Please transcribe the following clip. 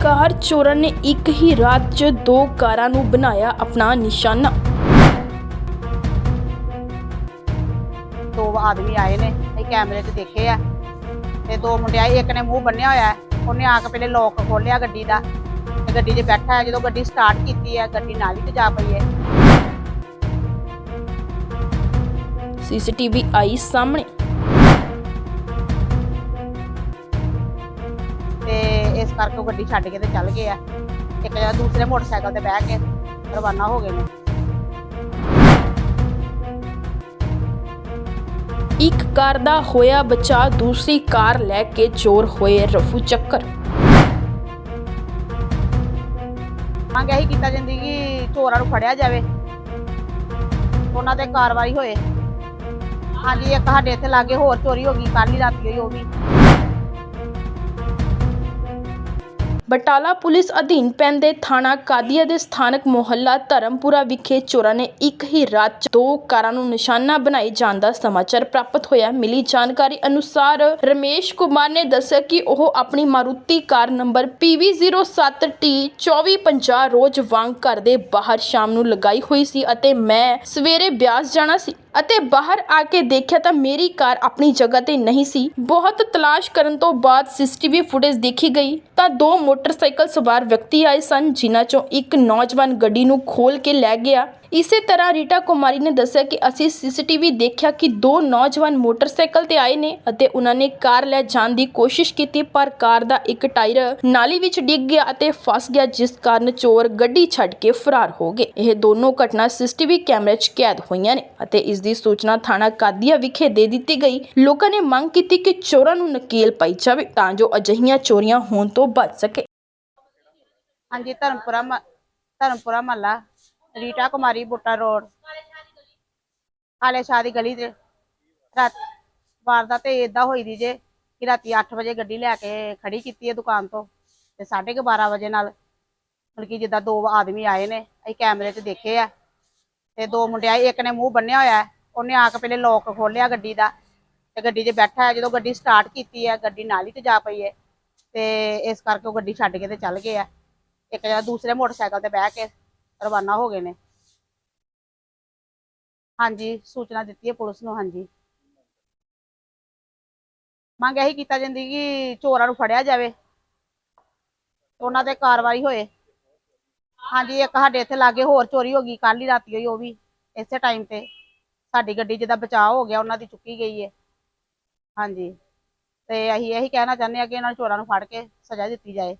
ਕਾਰ ਚੋਰਾਂ ਨੇ ਇੱਕ ਹੀ ਰਾਤ 'ਚ ਦੋ ਕਾਰਾਂ ਨੂੰ ਬਣਾਇਆ ਆਪਣਾ ਨਿਸ਼ਾਨਾ। ਦੋ ਆਦਮੀ ਆਏ ਨੇ ਅਸੀਂ ਕੈਮਰੇ 'ਚ ਦੇਖੇ ਆ। ਤੇ ਦੋ ਮੁੰਡੇ ਆਏ ਇੱਕ ਨੇ ਮੂੰਹ ਬੰਨਿਆ ਹੋਇਆ। ਉਹਨੇ ਆ ਕੇ ਪਹਿਲੇ ਲੋਕ ਖੋਲਿਆ ਗੱਡੀ ਦਾ। ਤੇ ਗੱਡੀ 'ਚ ਬੈਠਾ ਹੈ ਜਦੋਂ ਗੱਡੀ ਸਟਾਰਟ ਕੀਤੀ ਹੈ ਗੱਡੀ ਨਾਲ ਹੀ ਤੇ ਜਾ ਪਈ ਹੈ। ਸੀਸੀਟੀਵੀ ਆਈ ਸਾਹਮਣੇ। ਕਰਕੇ ਉਹ ਗੱਡੀ ਛੱਡ ਕੇ ਤੇ ਚੱਲ ਗਏ ਆ। ਇੱਕ ਜਿਹੜਾ ਦੂਸਰੇ ਮੋਟਰਸਾਈਕਲ ਤੇ ਬਹਿ ਕੇ ਰਵਾਨਾ ਹੋ ਗਏ ਨੇ। ਇੱਕ ਕਾਰ ਦਾ ਹੋਇਆ ਬਚਾ ਦੂਸਰੀ ਕਾਰ ਲੈ ਕੇ ਚੋਰ ਹੋਏ ਰਫੂ ਚੱਕਰ। ਮੰਗ ਇਹੀ ਕੀਤਾ ਜਾਂਦੀ ਕਿ ਚੋਰਾਂ ਨੂੰ ਫੜਿਆ ਜਾਵੇ। ਉਹਨਾਂ ਤੇ ਕਾਰਵਾਈ ਹੋਏ। ਹਾਂਜੀ ਇੱਕ ਸਾਡੇ ਇੱਥੇ ਲਾਗੇ ਹੋਰ ਚੋਰੀ ਹੋ ਗਈ ਕੱਲ ਹੀ ਰਾਤੀ ਹੋਈ ਉਹ ਵੀ। ਬਟਾਲਾ ਪੁਲਿਸ ਅਧੀਨ ਪੈਂਦੇ ਥਾਣਾ ਕਾਦੀਆ ਦੇ ਸਥਾਨਕ ਮੁਹੱਲਾ ਧਰਮਪੁਰਾ ਵਿਖੇ ਚੋਰਾਂ ਨੇ ਇੱਕ ਹੀ ਰਾਤ 'ਚ ਦੋ ਕਾਰਾਂ ਨੂੰ ਨਿਸ਼ਾਨਾ ਬਣਾਏ ਜਾਣ ਦਾ ਸਮਾਚਾਰ ਪ੍ਰਾਪਤ ਹੋਇਆ। ਮਿਲੀ ਜਾਣਕਾਰੀ ਅਨੁਸਾਰ ਰਮੇਸ਼ ਕੁਮਾਰ ਨੇ ਦੱਸਿਆ ਕਿ ਉਹ ਆਪਣੀ ਮਾਰੂਤੀ ਕਾਰ ਨੰਬਰ PV07T 2450 ਰੋਜ਼ ਵਾਂਗ ਘਰ ਦੇ ਬਾਹਰ ਸ਼ਾਮ ਨੂੰ ਲਗਾਈ ਹੋਈ ਸੀ ਅਤੇ ਮੈਂ ਸਵੇਰੇ ਬਿਆਸ ਜਾਣਾ ਸੀ। ਅਤੇ ਬਾਹਰ ਆ ਕੇ ਦੇਖਿਆ ਤਾਂ ਮੇਰੀ ਕਾਰ ਆਪਣੀ ਜਗ੍ਹਾ ਤੇ ਨਹੀਂ ਸੀ। ਬਹੁਤ ਤਲਾਸ਼ ਕਰਨ ਤੋਂ ਬਾਅਦ ਸੀਸੀਟੀਵੀ ਫੁਟੇਜ ਦੇਖੀ ਗਈ ਤਾਂ ਦੋ ਮੋਟਰਸਾਈਕਲ ਸਵਾਰ ਵਿਅਕਤੀ ਆਏ ਸਨ, ਜਿਨ੍ਹਾਂ ਚੋਂ ਇੱਕ ਨੌਜਵਾਨ ਗੱਡੀ ਨੂੰ ਖੋਲ ਕੇ ਲੈ ਗਿਆ। ਇਸੇ ਤਰ੍ਹਾਂ ਰੀਟਾ ਕੁਮਾਰੀ ਨੇ ਦੱਸਿਆ ਕਿ ਅਸੀਂ ਸੀਸੀਟੀਵੀ ਦੇਖਿਆ ਕਿ ਦੋ ਨੌਜਵਾਨ ਮੋਟਰਸਾਈਕਲ ਤੇ ਆਏ ਨੇ ਅਤੇ ਉਹਨਾਂ ਨੇ ਕਾਰ ਲੈ ਜਾਣ ਦੀ ਕੋਸ਼ਿਸ਼ ਕੀਤੀ, ਪਰ ਕਾਰ ਦਾ ਇੱਕ ਟਾਇਰ ਨਾਲੀ ਵਿੱਚ ਡਿੱਗ ਗਿਆ ਅਤੇ ਫਸ ਗਿਆ, ਜਿਸ ਕਾਰਨ ਚੋਰ ਗੱਡੀ ਛੱਡ ਕੇ ਫਰਾਰ ਹੋ ਗਏ। ਇਹ ਦੋਨੋਂ ਘਟਨਾ ਸੀਸੀਟੀਵੀ ਕੈਮਰੇ 'ਚ ਕੈਦ ਹੋਈਆਂ ਨੇ ਅਤੇ ਇਸ ਦੀ ਸੂਚਨਾ ਥਾਣਾ ਕਾਦੀਆ ਵਿਖੇ ਦੇ ਦਿੱਤੀ ਗਈ। ਲੋਕਾਂ ਨੇ ਮੰਗ ਕੀਤੀ ਕਿ ਚੋਰਾਂ ਨੂੰ ਨਕੇਲ ਪਾਈ ਜਾਵੇ ਤਾਂ ਜੋ ਅਜਿਹੀਆਂ ਚੋਰੀਆਂ ਹੋਣ ਤੋਂ ਬਚ ਸਕੇ। ਹਾਂਜੀ, ਧਰਮਪੁਰਾ ਮ- ਧਰਮਪੁਰਾ ਮਹੱਲਾ ਰੀਟਾ ਕੁਮਾਰੀ ਬੁੱਟਾ ਰੋਡ। ਆਲੇ ਸ਼ਾਹ ਦੀ ਗਲੀ ਤੇ ਰਾਤ ਵਾਰਦਾਤ ਤੇ ਇਦਾਂ ਹੋਈ ਦੀ ਜੇ ਕਿ ਰਾਤੀ 8 ਵਜੇ ਗੱਡੀ ਲੈ ਕੇ ਖੜੀ ਕੀਤੀ ਹੈ ਦੁਕਾਨ ਤੋਂ ਤੇ 12:30 ਵਜੇ ਨਾਲ ਮਤਲਬ ਜਿੱਦਾਂ ਦੋ ਆਦਮੀ ਆਏ ਨੇ, ਅਸੀਂ ਕੈਮਰੇ 'ਚ ਦੇਖੇ ਆ ਤੇ ਦੋ ਮੁੰਡੇ ਆਏ ਇੱਕ ਨੇ ਮੂੰਹ ਬੰਨਿਆ ਹੋਇਆ, ਉਹਨੇ ਆ ਕੇ ਪਹਿਲੇ ਲੋਕ ਖੋਲਿਆ ਗੱਡੀ ਦਾ ਤੇ ਗੱਡੀ 'ਚ ਬੈਠਾ ਹੈ, ਜਦੋਂ ਗੱਡੀ ਸਟਾਰਟ ਕੀਤੀ ਹੈ, ਗੱਡੀ ਨਾਲੀ ਚ ਜਾ ਪਈ ਹੈ ਤੇ ਇਸ ਕਰਕੇ ਉਹ ਗੱਡੀ ਛੱਡ ਕੇ ਤੇ ਚੱਲ ਗਏ ਆ। ਇੱਕ ਜਿਹੜਾ ਦੂਸਰੇ ਮੋਟਰਸਾਈਕਲ ਤੇ ਬਹਿ ਕੇ ਰਵਾਨਾ ਹੋ ਗਏ ਨੇ। ਹਾਂਜੀ, ਸੂਚਨਾ ਦਿੱਤੀ ਹੈ ਪੁਲਿਸ ਨੂੰ, ਹਾਂਜੀ। ਮੰਗ ਇਹੀ ਕੀਤਾ ਜਾਂਦੀ ਕਿ ਚੋਰਾਂ ਨੂੰ ਫੜਿਆ ਜਾਵੇ। ਉਹਨਾਂ ਤੇ ਕਾਰਵਾਈ ਹੋਏ। ਹਾਂਜੀ, ਇੱਕ ਸਾਡੇ ਇੱਥੇ ਲਾਗੇ ਹੋਰ ਚੋਰੀ ਹੋ ਗਈ ਕੱਲ ਹੀ ਰਾਤੀ ਹੋਈ, ਉਹ ਵੀ ਇਸੇ ਟਾਈਮ ਤੇ। ਸਾਡੀ ਗੱਡੀ ਜਿਹਦਾ ਬਚਾਅ ਹੋ ਗਿਆ, ਉਹਨਾਂ ਦੀ ਚੁੱਕੀ ਗਈ ਹੈ ਹਾਂਜੀ। ਤੇ ਅਸੀਂ ਇਹੀ ਕਹਿਣਾ ਚਾਹੁੰਦੇ ਹਾਂ ਕਿ ਇਹਨਾਂ ਚੋਰਾਂ ਨੂੰ ਫੜ ਕੇ ਸਜ਼ਾ ਦਿੱਤੀ ਜਾਏ।